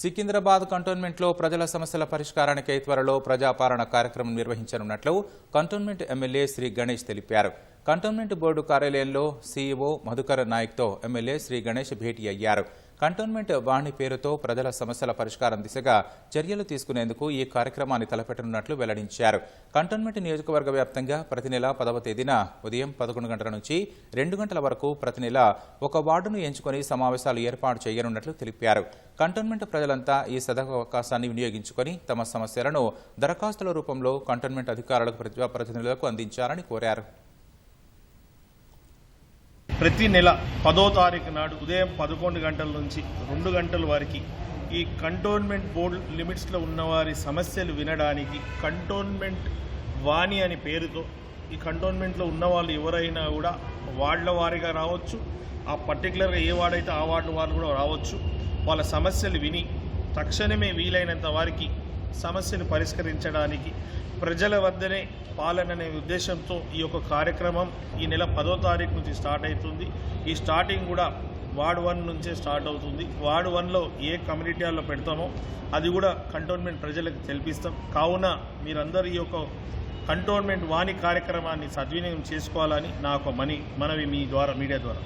సికింద్రాబాద్ కంటోన్మెంట్లో ప్రజల సమస్యల పరిష్కారానికి త్వరలో ప్రజాపాలన కార్యక్రమం నిర్వహించనున్నట్లు కంటోన్మెంట్ ఎమ్మెల్యే శ్రీ గణేష్ తెలిపారు. కంటోన్మెంట్ బోర్డు కార్యాలయంలో సీఈఓ మధుకర్ నాయక్తో ఎమ్మెల్యే శ్రీ గణేష్ భేటీ అయ్యారు. కంటోన్మెంట్ వాణి పేరుతో ప్రజల సమస్యల పరిష్కారం దిశగా చర్యలు తీసుకునేందుకు ఈ కార్యక్రమాన్ని తలపెట్టనున్నట్లు వెల్లడించారు. కంటోన్మెంట్ నియోజకవర్గ వ్యాప్తంగా ప్రతి నెల పదవ తేదీన ఉదయం పదకొండు గంటల నుంచి రెండు గంటల వరకు ప్రతి నెల ఒక వార్డును ఎంచుకొని సమావేశాలు ఏర్పాటు చేయనున్నట్లు తెలిపారు. కంటోన్మెంట్ ప్రజలంతా ఈ సదవకాశాన్ని వినియోగించుకొని తమ సమస్యలను దరఖాస్తుల రూపంలో కంటోన్మెంట్ అధికారులకు ప్రజాప్రతినిధులకు అందించాలని కోరారు. ప్రతి నెల పదో తారీఖు నాడు ఉదయం పదకొండు గంటల నుంచి రెండు గంటల వరకు ఈ కంటోన్మెంట్ బోర్డు లిమిట్స్లో ఉన్నవారి సమస్యలు వినడానికి కంటోన్మెంట్ వాణి అనే పేరుతో ఈ కంటోన్మెంట్లో ఉన్న వాళ్ళు ఎవరైనా కూడా వార్డుల వారిగా రావచ్చు. ఆ పర్టికులర్గా ఏ వార్డు ఆ వార్డు వారు కూడా రావచ్చు. వాళ్ళ సమస్యలు విని తక్షణమే వీలైనంత వారికి సమస్యను పరిష్కరించడానికి ప్రజల వద్దనే పాలన అనే ఉద్దేశంతో ఈ యొక్క కార్యక్రమం ఈ నెల పదో తారీఖు నుంచి స్టార్ట్ అవుతుంది. ఈ స్టార్టింగ్ కూడా వార్డ్ వన్ నుంచే స్టార్ట్ అవుతుంది. వార్డ్ వన్లో ఏ కమ్యూనిటీ హాల్లో పెడతామో అది కూడా కంటోన్మెంట్ ప్రజలకు తెలిపిస్తాం. కావున మీరందరూ ఈ యొక్క కంటోన్మెంట్ వాణి కార్యక్రమాన్ని సద్వినియోగం చేసుకోవాలని నా ఒక మనీ మనవి మీ ద్వారా మీడియా ద్వారా.